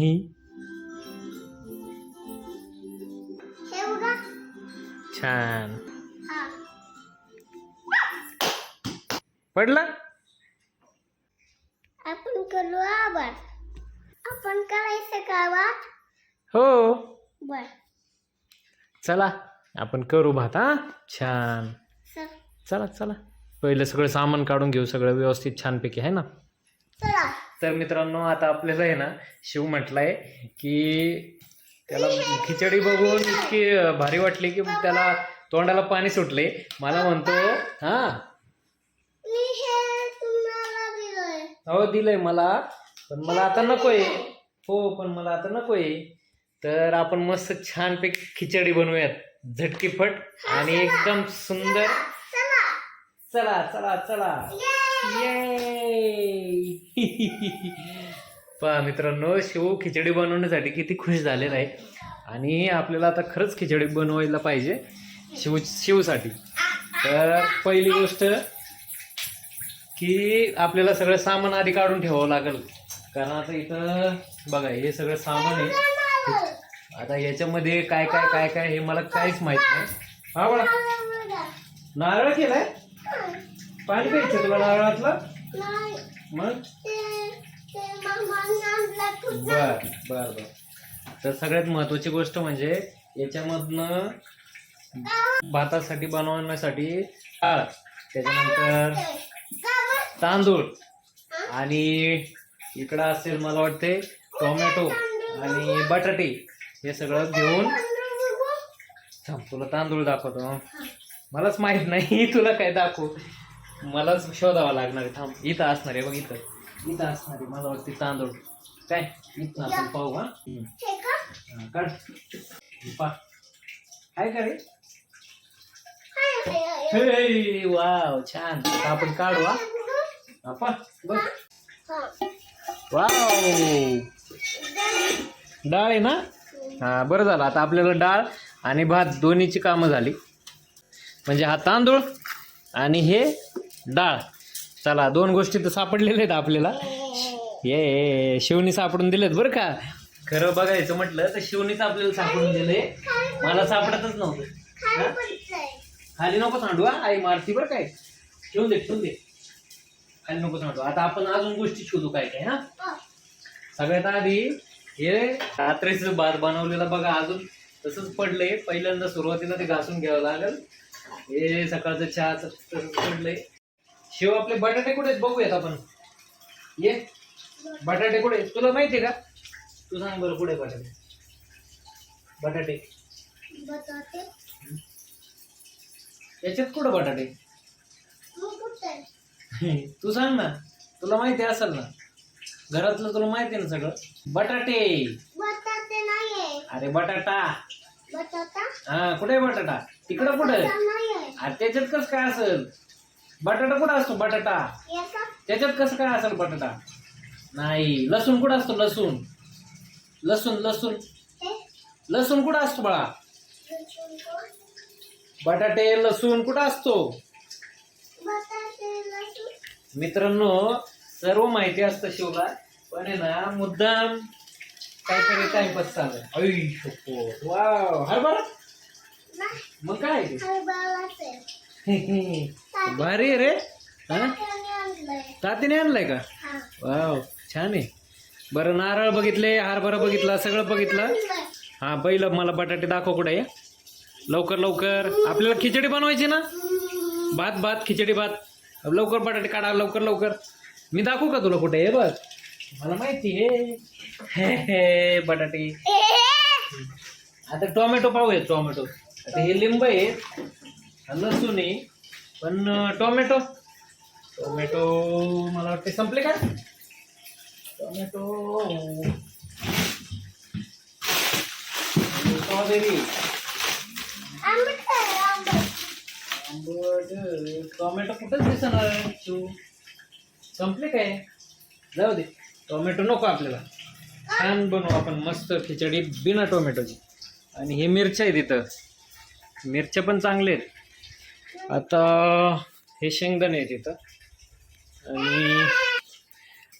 ही छान. पडला? आपण करू आभार. आपण करायचं का आभार? हो. बर. चला आपण करू भात हा? छान. चला. चला पहिलं सगळं सामान काढून घेऊ सगळं व्यवस्थित छानपैकी आहे ना? चला. तर मित्रांनो आता आपल्याला आहे ना शिव म्हटलाय की त्याला खिचडी बघून इतकी भारी वाटली की त्याला तोंडाला पाणी सुटले. मला म्हणतो हा. हे दिलोय. मला. पण मला आता नकोय. हो पण मला आता नकोय. तर आपण मस्त छानपैकी खिचडी बनवूयात. झटकीफट आणि एकदम सुंदर. चला. चला चला पहा मित्रांनो शिव खिचडी बनवण्यासाठी किती खुश झालेला आहे. आणि आपल्याला आता खरंच खिचडी बनवायला पाहिजे शिव शिवसाठी. तर पहिली गोष्ट की आपल्याला सगळं सामान आधी काढून ठेवावं लागेल. कारण आता इथं बघा हे सगळं सामान आहे. आता याच्यामध्ये काय काय काय काय हे मला काहीच माहीत नाही. हा बघा. नारळ केलाय? पाणी प्यायचं तुला नारळातलं नाही. मग? बर बर बर. तर सगळ्यात महत्वाची गोष्ट म्हणजे याच्यामधनं भातासाठी बनवण्यासाठी डाळ त्याच्यानंतर तांदूळ आणि इकडं असेल मला वाटते टोमॅटो आणि बटाटे हे सगळं घेऊन थांब तुला तांदूळ दाखवतो. मलाच माहीत नाही तुला काय दाखवू? मलाच शोधावं लागणार आहे. थांब इथं असणार आहे बघ इथं. इथं असणार आहे मला वाटते तांदूळ. काय? इथं आपण पाहू हा. हे हा, काढ. हे. काय का रे? हाय, हाय, हाय. हे, वाव छान. आता आपण काढू हा? हा, पहा, बघ. हा. वाव. डाळ आहे ना? हा बरं झालं. आता आपल्याला डाळ आणि भात दोन्हीची कामं झाली. म्हणजे हा तांदूळ आणि हे डाळ चला दोन गोष्टी तर सापडलेल्या आहेत आपल्याला. ये शिवणी सापडून दिलेत बरं का? खरं बघायचं म्हटलं तर शिवणीच आपल्याला सापडून दिले मला सापडतच नव्हतं. खाली नको सांडू हा? आई मारती बरं काय? ठेवून दे ठेवून दे. खाली नको सांडू. आता आपण अजून गोष्टी शोधू काय काय हा. सगळ्यात आधी हे रात्रीचं भात बनवलेलं बघा अजून. तसंच पडलंय. पहिल्यांदा सुरुवातीला ते घासून घ्यावं लागेल. हे सकाळचं चहाचं तसंच पडलंय. शिव आपले बटाटे कुठे बघूयात आपण. ये. बटाटे कुठे? तुला माहितीये का? तू सांग बरं कुठे बटाटे? बटाटे. बटाटे. याच्यात कुठं बटाटे? कुठे? तू सांग ना. तुला माहिती असेल ना. घरातलं तुला माहिती आहे ना सगळं. बटाटे. अरे बटाटा. बटाटा? हा कुठे आहे बटाटा? तिकडं कुठं आहे? अरे त्याच्यात कसं काय असेल? बटाटा कुठं असतो? बटाटा. याचा. त्याच्यात कसं काय असेल बटाटा? नाही. लसूण कुठं असतो? लसूण. लसूण लसूण. लसूण कुठं असतो बाळा? बटाटे लसूण कुठं असतो? मित्रांनो सर्व माहिती असतं शिवला पण आहे ना मुद्दाम काहीतरी टाइमपास चालू शपथ वाव हरभरा? मग काय भारी आहे रे. हा? तातीने आणलाय का? हा वाव छान आहे. बरं नारळ बघितले हरभरा बघितला सगळं बघितलं. हा पहिलं मला बटाटे दाखव कुठे आहे. लवकर लवकर. आपल्याला खिचडी बनवायची ना? भात भात खिचडी भात. लवकर बटाटे काढा लवकर लवकर. मी दाखवू का तुला कुठे आहे? बघ. मला माहिती आहे. हे हे बटाटे. आता टोमॅटो पाहूया टोमॅटो. आता हे लिंब आहे हा लसूण आहे. पण टोमॅटो. टोमॅटो मला वाटते संपले का? टोमॅटो. स्ट्रॉबेरी. आंबट. टोमॅटो कुठंच दिसणार तू. संपले काय? जाऊ दे. टोमॅटो नको आपल्याला. छान बनवू आपण मस्त खिचडी बिना टोमॅटोची. आणि हे मिरच्या आहे तिथं मिरच्या पण चांगले आहेत. आता हे शेंगदाणे आहेत इथं. आणि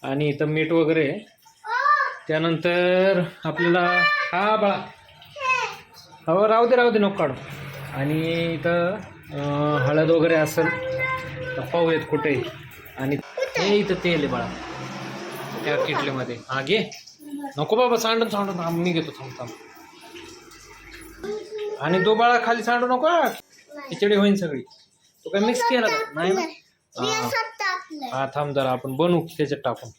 आणि इथं मीठ वगैरे त्यानंतर आपल्याला हा बाळा. हो राहू दे राहू दे नको काढू. आणि इथं हळद वगैरे असेल तर पाहूयात कुठे आणि ते इथं तेल आहे बाळा. त्या किटलीमध्ये. हा घे. नको बाबा सांडून सांडून. मी घेतो थांब थांब. आणि तो बाळा खाली सांडू नको खिचडी होईन सगळी. तो काय मिक्स केला का? नाही ना? हा. हा थांब जरा आपण बनवू त्याच्यात टाकून.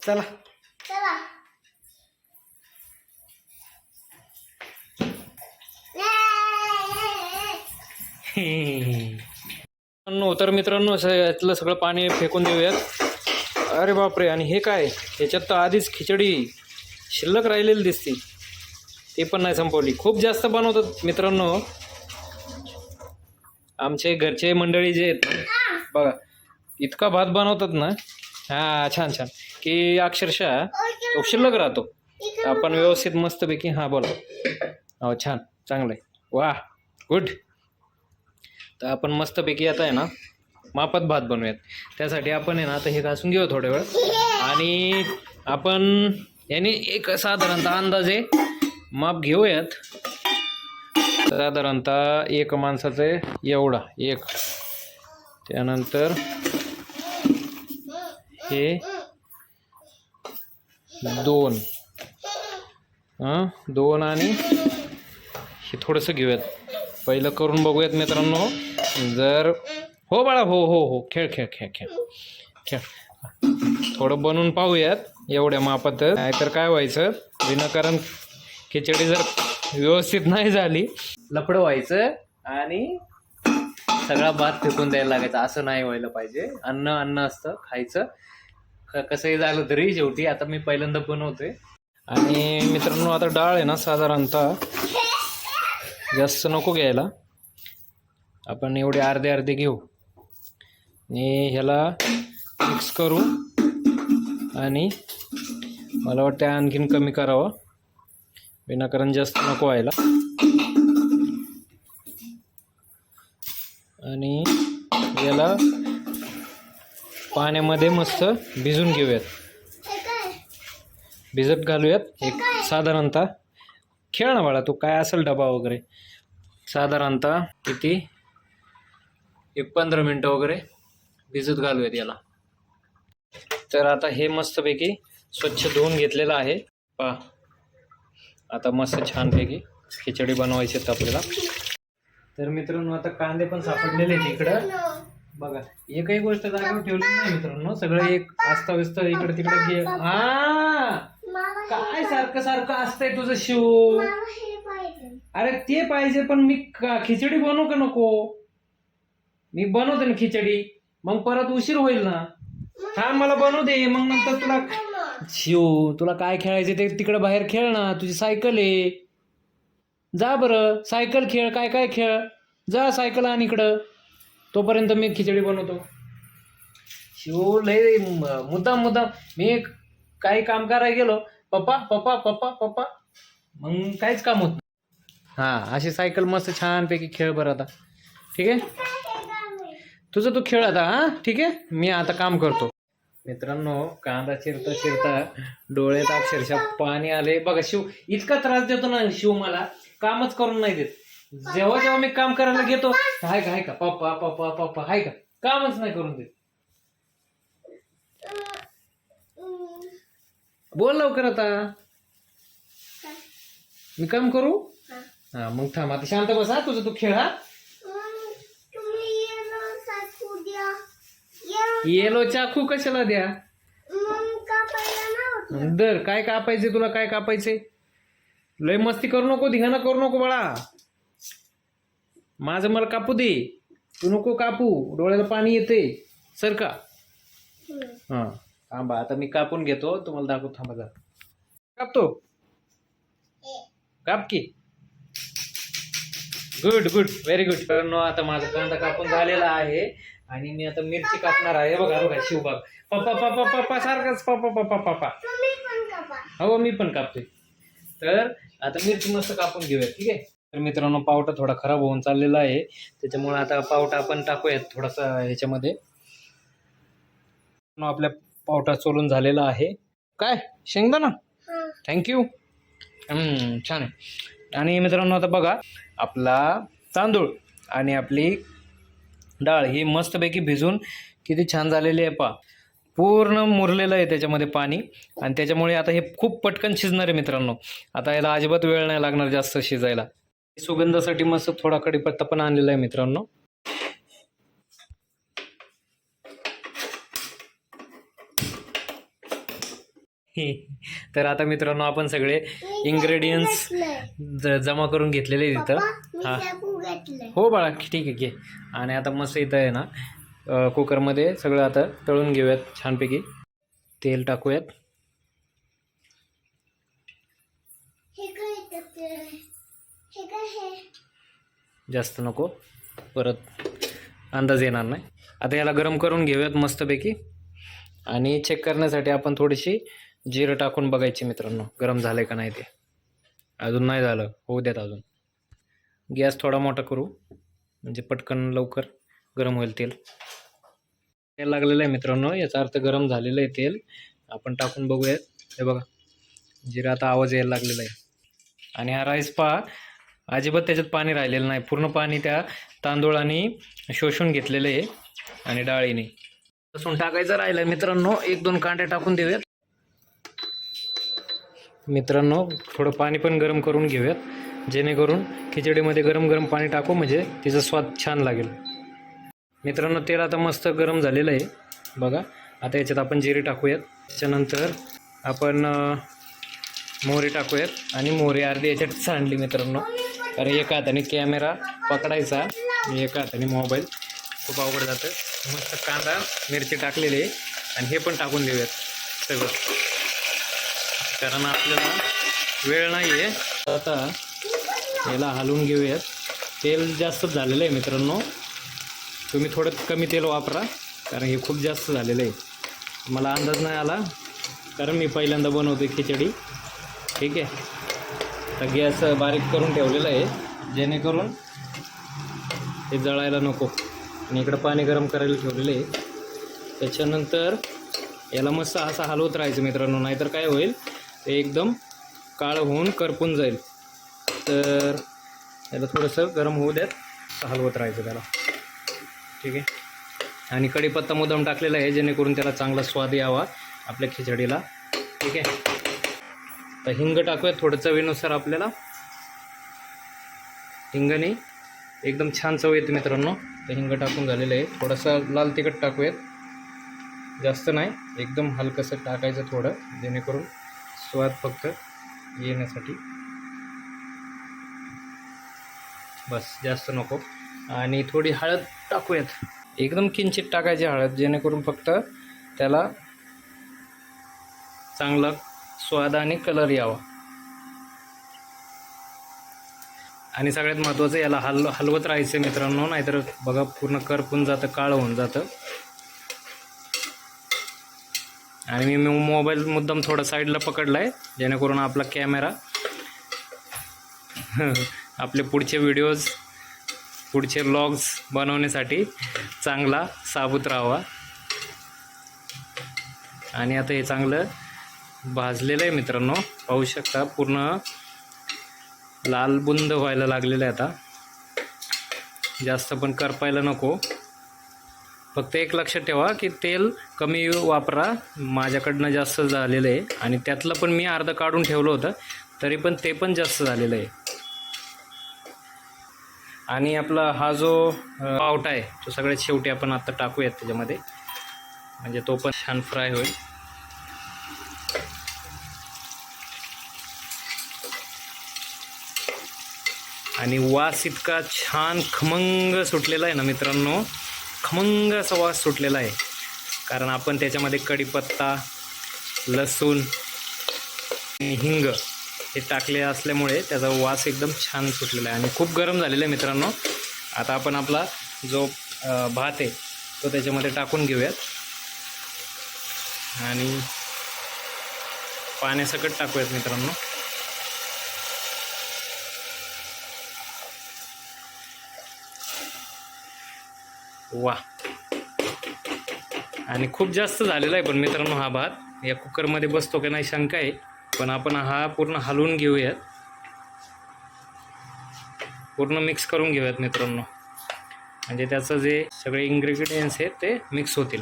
चला. चला. मित्रांनो तर मित्रांनो असं यातलं सगळं पाणी फेकून देऊयात. अरे बापरे आणि हे काय? ह्याच्यात तर आधीच खिचडी शिल्लक राहिलेली दिसते. ते पण नाही संपवली. खूप जास्त बनवतात मित्रांनो. आमचे घरचे मंडळी जे आहेत बघा इतका भात बनवतात ना. हां छान छान. की अक्षरशः तो शिल्लक राहतो. आपण व्यवस्थित मस्तपैकी हां बोला. हो छान चांगलं आहे वा गुड. तर आपण मस्तपैकी आता आहे ना मापात भात बनवूयात. त्यासाठी आपण आहे ना आता हे घासून घेऊ थोड्या वेळ. आणि आपण याने एक साधारणतः अंदाजे माप घेऊयात. साधारणतः एक माणसाचं एवढा एक. त्यानंतर हे दोन. हां दोन आणि हे थोडंसं घेऊयात. पहिलं करून बघूयात मित्रांनो. जर हो बाळा हो हो हो. खेळ खेळ खेळ खेळ. खेळ. थोडं बनवून पाहूयात एवढ्या मापात नाहीतर काय व्हायचं? विनाकारण खिचडी जर व्यवस्थित नाही झाली लफडं व्हायचं आणि सगळा भात फेकून द्यायला लागायचा. असं नाही व्हायला पाहिजे. अन्न अन्न असतं खायचं. कसंही झालं तरी शेवटी आता मी पहिल्यांदा बनवतोय. आणि मित्रांनो आता डाळ आहे ना साधारणतः जास्त नको घ्यायला. आपण एवढे अर्धे अर्धे घेऊ. आणि ह्याला मिक्स करू. आणि मला वाटतं आणखीन कमी करावं. विनाकारण जास्त नको व्हायला. आणि याला पाण्यामध्ये मस्त भिजून घेऊयात. भिजत घालूयात. एक साधारणतः खेळ ना बाळा तू काय असेल डबा वगैरे. साधारणतः किती? एक पंधरा मिनटं वगैरे भिजत घालूयात याला. तर आता हे मस्तपैकी स्वच्छ धुवून घेतलेलं आहे. पहा. आता मस्त छानपैकी खिचडी बनवायची आहेत आपल्याला. तर मित्रांनो आता कांदे पण सापडलेले आहेत इकडं. बघा एकही गोष्ट जागेवर ठेवली नाही मित्रांनो. सगळं एक अस्ताव्यस्त इकडे तिकडे हा काय सारखं सारखं असतंय तुझं शिव. अरे ते पाहिजे पण मी खिचडी बनवू का नको? मी बनवते ना खिचडी. मग परत उशीर होईल ना. हा मला बनवू दे. मग नंतर तुला शिव तुला काय खेळायचं ते तिकडे बाहेर खेळ ना. तुझी सायकल आहे. जा बरं. सायकल खेळ. काय काय खेळ? जा सायकल आण इकडं. तोपर्यंत मी खिचडी बनवतो. शिव लय म- मुद्दाम मुद्दाम. मी काही काम करायला गेलो. पप्पा पप्पा पप्पा पप्पा. मग काहीच काम होत नाही. हां अशी सायकल मस्त छानपैकी खेळ बरं आता. ठीक आहे? तुझं तू खेळ आता हां? ठीक आहे? मी आता काम करतो. मित्रांनो कांदा चिरता चिरता डोळ्यात अक्षरशः पाणी आले. बघा शिव इतका त्रास देतो ना शिव मला. कामच करून नाही देत. जेव्हा जेव्हा मी काम करायला घेतो हाय का हाय का? पप्पा पप्पा पप्पा हाय का? कामच नाही करून देत. बोल लवकर आता. मी काम करू? हा. मग थांब. आता शांत बसा तुझं तू खेळ येलो चाकू कशाला द्या? दर काय कापायचे तुला काय कापायचे लय मस्ती करू नको धिंगाणा करू नको बाळा. माझं मला कापू दे. तू नको कापू डोळ्याला पाणी येते सर का? हा थांबा आता मी कापून घेतो तुम्हाला दाखवतो थांबा जरा. कापतो? काप की. गुड गुड व्हेरी गुड कारण आता माझा कांदा कापून झालेला आहे आणि मी आता मिरची कापणार आहे. बघा बघा शिवबाग पप्पा पप्पा पप्पा सारखंच पप्पा पप्पा पप्पा हो मी पण कापतोय. तर आता मिरची मस्त कापून घेऊया ठीक आहे? तर मित्रांनो पावटा थोडा खराब होऊन चाललेला आहे. त्याच्यामुळे आता पावटा आपण टाकूयात थोडासा ह्याच्यामध्ये. न आपल्या पावटा चोलून झालेला आहे. काय? शेंगदाणा? थँक्यू छान आहे. आणि मित्रांनो आता बघा आपला तांदूळ आणि आपली डाळ ही मस्तपैकी भिजून किती छान झालेली आहे पा पूर्ण मुरलेलं आहे त्याच्यामध्ये पाणी. आणि त्याच्यामुळे आता हे खूप पटकन शिजणार आहे मित्रांनो. आता याला अजिबात वेळ नाही लागणार जास्त शिजायला. सुगंधासाठी मस्त थोडा कडीपत्ता पण आणलेला आहे मित्रांनो. तर आता मित्रांनो आपण सगळे ज- जमा करून घेतलेले तिथं हा. हो बाळा ठीक आहे घे. आणि आता मस्त इथं आहे ना कुकरमध्ये सगळं आता तळून घेऊयात छानपैकी. तेल टाकूयात. काय येतं काय जास्त नको. परत अंदाज येणार नाही. आता याला गरम करून घेऊयात मस्तपैकी. आणि चेक करण्यासाठी आपण थोडीशी जिरं टाकून बघायची मित्रांनो. गरम झालं का नाही ते? अजून नाही झालं. होऊ द्यात अजून. गॅस थोडा मोठा करू. म्हणजे पटकन लवकर गरम होईल तेल. तेल लागलेलं आहे मित्रांनो. याचा अर्थ गरम झालेलं आहे तेल. आपण टाकून बघूयात. हे बघा. जिरा आता आवाज यायला लागलेला आहे. आणि हा राईस पहा. अजिबात त्याच्यात पाणी राहिलेलं नाही. पूर्ण पाणी त्या तांदूळाने शोषून घेतलेलं आहे आणि डाळीने. लसूण टाकायचं राहिलं मित्रांनो. एक दोन कांडे टाकून देऊयात. मित्रांनो थोडं पाणी पण गरम करून घेऊयात. जेणेकरून खिचडीमध्ये गरम गरम पाणी टाकू म्हणजे तिचा स्वाद छान लागेल. मित्रांनो तेल आता मस्त गरम झालेलं आहे. बघा आता याच्यात आपण जिरे टाकूयात. त्याच्यानंतर आपण मोहरी टाकूयात. आणि मोहरी अर्धी याच्यात सांडली मित्रांनो. कारण एका हाताने कॅमेरा पकडायचा. एका हाताने मोबाईल. खूप अवघड जातं. मस्त कांदा मिरची टाकलेली आहे. आणि हे पण टाकून देऊयात सगळं. कारण आपल्याला वेळ नाही आहे आता याला हलवून घेऊयात. तेल जास्त झालेलं आहे मित्रांनो. तुम्ही थोडं कमी तेल वापरा कारण हे खूप जास्त झालेलं आहे मला अंदाज नाही आला कारण मी पहिल्यांदा बनवते खिचडी. ठीक आहे. तर गॅस बारीक करून ठेवलेला आहे जेणेकरून हे जळायला नको. आणि इकडं पाणी गरम करायला ठेवलेलं आहे. त्याच्यानंतर याला मस्त असं हलवत राहायचं मित्रांनो नाहीतर काय होईल? ते एकदम काळं होऊन करपून जाईल. तर त्याला थोडंसं गरम होऊ द्यात. हलवत राहायचं त्याला. ठीक आहे? आणि कढीपत्ता मुद्दाम टाकलेला आहे जेणेकरून त्याला चांगला स्वाद यावा आपल्या खिचडीला. ठीक आहे? तर हिंग टाकूयात थोडं चवीनुसार आपल्याला. हिंगाने एकदम छान चव येते मित्रांनो. तर हिंग टाकून झालेलं आहे. थोडंसं लाल तिखट टाकूयात. जास्त नाही. एकदम हलकंसं टाकायचं थोडं जेणेकरून स्वाद फक्त येण्यासाठी. बस जास्त नको. आणि थोडी हळद टाकूयात. एकदम किंचित टाकायची हळद जेणेकरून फक्त त्याला चांगला स्वाद आणि कलर यावा. आणि सगळ्यात महत्त्वाचं याला हल हलवत राहायचं मित्रांनो नाहीतर बघा पूर्ण करपून जातं काळं होऊन जातं. आणि मी मोबाईल मुद्दाम थोडा साईडला पकडला आहे जेणेकरून आपला कॅमेरा आपले पुढचे व्हिडिओज पुढचे लॉग्स बनवण्यासाठी चांगला साबूत राहावा. आणि आता हे चांगलं भाजलेलं आहे मित्रांनो. पाहू शकता पूर्ण लाल बुंद व्हायला लागलेलं आहे आता. जास्त पण करपायला नको. फक्त एक लक्षात ठेवा की तेल कमी वापरा. माझ्याकडनं जास्त झालेलं आहे. आणि त्यातलं पण मी अर्धं काढून ठेवलं होतं. तरी पण ते पण जास्त झालेलं आहे. आणि आपला हा जो पावटा आहे तो सगळ्यात शेवटी आपण आत्ता टाकूयात त्याच्यामध्ये. म्हणजे तो पण छान फ्राय होईल. आणि वास इतका छान खमंग सुटलेला आहे ना मित्रांनो. खमंग असा वास सुटलेला आहे. कारण आपण त्याच्यामध्ये कढीपत्ता लसूण आणि हिंग हे टाकले असल्यामुळे त्याचा वास एकदम छान सुटलेला आहे. आणि खूप गरम झालेला आहे मित्रांनो. आता आपण आपला जो भात आहे तो त्याच्यामध्ये टाकून घेऊयात. आणि पाण्यासकट टाकूयात मित्रांनो. वा. आणि खूप जास्त झालेला आहे पण मित्रांनो हा भात. या कुकरमध्ये बसतो का नाही शंका आहे. पण आपण हा पूर्ण हलवून घेऊयात. पूर्ण मिक्स करून घेऊयात मित्रांनो. म्हणजे त्याचं जे सगळे इन्ग्रेडियंट्स आहेत ते मिक्स होतील.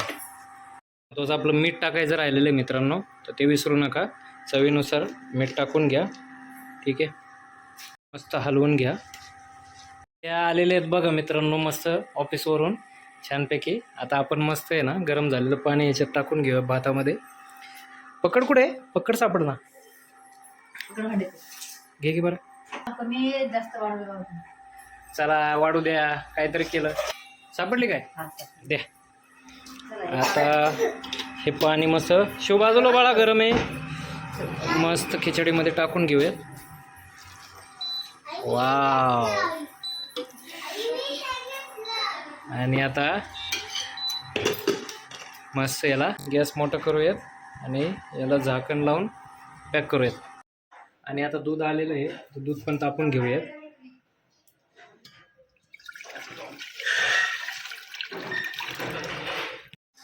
तोच आपलं मीठ टाकायचं राहिलेलं आहे मित्रांनो. तर ते विसरू नका. चवीनुसार मीठ टाकून घ्या. ठीक आहे? मस्त हलवून घ्या. त्या आलेले आहेत बघा मित्रांनो मस्त ऑफिसवरून छानपैकी. आता आपण मस्त आहे ना गरम झालेलं पाणी याच्यात टाकून घेऊया भातामध्ये. पकड कुठे? पकड सापड ना. घे की बरं. कमी जास्त वाढवलं. चला वाढू द्या. काहीतरी केलं. सापडली काय. द्या. आता हे पाणी मस्त. शिव बाजूला बाळा गरम आहे. मस्त खिचडीमध्ये टाकून घेऊयात. वाव. आणि आता मस्त याला गॅस मोठा करूयात आणि याला झाकण लावून पॅक करूयात. आणि आता दूध आलेलं आहे दूध पण तापून घेऊयात.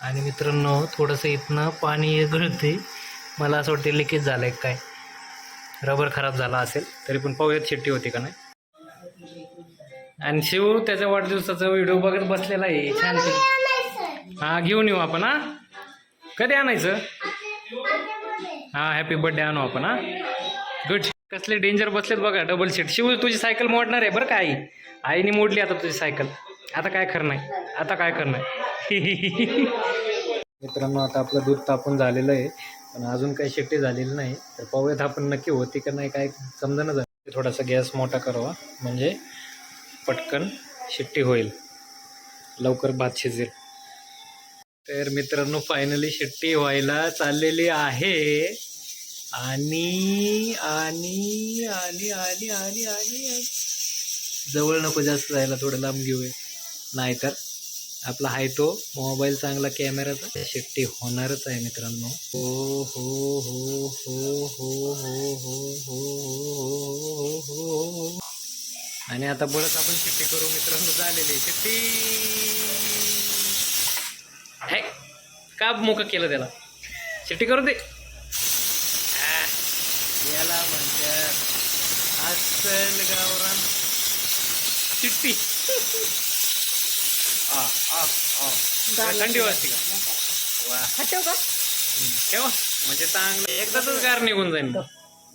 आणि मित्रांनो थोडंसं इथनं पाणी गळते मला असं वाटते लिकेज झालं आहे काय? रबर खराब झाला असेल तरी पण पाहूयात शिट्टी होती का नाही. आणि शिव त्याच्या वाढदिवसाचा व्हिडिओ बघत बसलेला आहे. छान हा घेऊन येऊ आपण हा? कधी आणायचं? हा हॅपी बर्थडे आणू आपण हा? गुड कसले डेंजर बसलेत बघा डबल सीट शिव तुझी सायकल मोडणार आहे बरं का आई? आईने मोडली आता तुझी सायकल आता काय करणार? आता काय करणार? मित्रांनो आता आपलं दूध तापून झालेलं आहे पण अजून काही शिट्टी झालेली नाही. तर पाहूयात आपण नक्की होती का नाही काय समजा झालं. थोडासा गॅस मोठा करावा. म्हणजे पटकन शिट्टी होईल. लवकर भात शिजेल. तर मित्रांनो फायनली शिट्टी व्हायला चाललेली आहे. आणि आणि आणि आणि आणि आणि जवळ नको जास्त जायला थोडं लांब घेऊया. नाहीतर आपला आहे तो मोबाईल चांगला कॅमेराचा शिट्टी होणारच आहे मित्रांनो. हो हो हो हो हो हो हो हो हो हो हो आणि आता बरंच आपण शिट्टी करू मित्रांनो झालेली शिट्टी हे का मोकं केलं त्याला? शिट्टी करू दे. याला म्हणतात अस्सल गावरान शिट्टी आ आ थंडी वाजते का? वा. हटव का? ठेवा. म्हणजे चांगलं. एकदाच गार निघून जाईल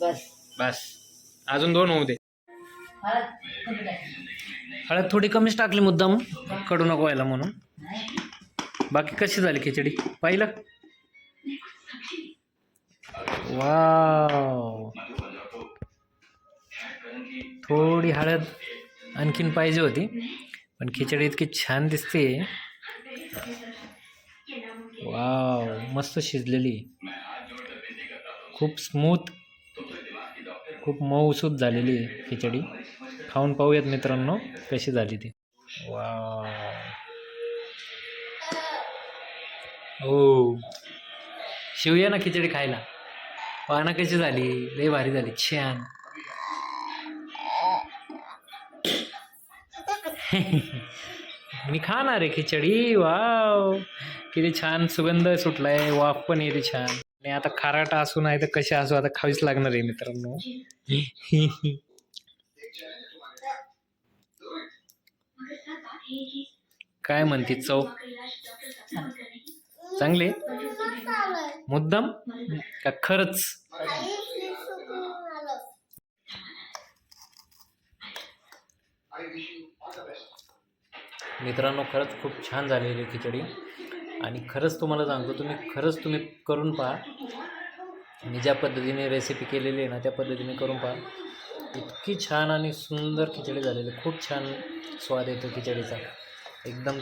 बस. बस. अजून दोन होऊ दे. हळद थोडी कमीच टाकली मुद्दाम. कडू नको व्हायला म्हणून. बाकी कशी झाली खिचडी? पाहिलं? वाव. थोडी हळद आणखीन पाहिजे होती पण खिचडी इतकी छान दिसते. वाव मस्त शिजलेली. खूप स्मूथ खूप मऊसूत झालेली आहे खिचडी. खाऊन पाहूयात मित्रांनो कशी झाली ती. वाव. हो. शिवया ना खिचडी खायला. पाना कशी झाली. लय भारी झाली. छान. मी खाणार आहे खिचडी. वाव. किती छान सुगंध सुटलाय. वाफ पण येते छान. आणि आता खाराटा असू नाही तर कशी असू आता खावीच लागणार आहे मित्रांनो. काय म्हणते चव? चांगले? मुद्दाम? का खरंच? मित्रांनो खरंच खूप छान झालेली आहे खिचडी. आणि खरंच तुम्हाला सांगतो तुम्ही खरंच तुम्ही करून पहा. मी ज्या पद्धतीने रेसिपी केलेली आहे ना त्या पद्धतीने करून पहा. इतकी छान आणि सुंदर खिचडी झालेली. आहे. खूप छान स्वाद येतो खिचडीचा. एकदम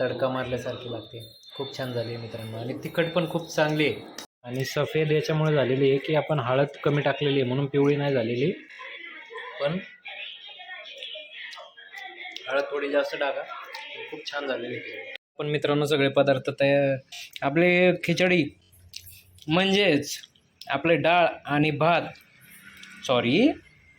तडका मारल्यासारखी लागते. खूप छान झाली आहे मित्रांनो. आणि तिखट पण खूप चांगली आहे. आणि सफेद याच्यामुळे झालेली आहे की आपण हळद कमी टाकलेली आहे म्हणून पिवळी नाही झालेली. पण हळद थोडी जास्त टाका. खूप छान झालेली आहे पण मित्रांनो सगळे पदार्थ तयार. आपले खिचडी म्हणजेच आपले डाळ आणि भात सॉरी.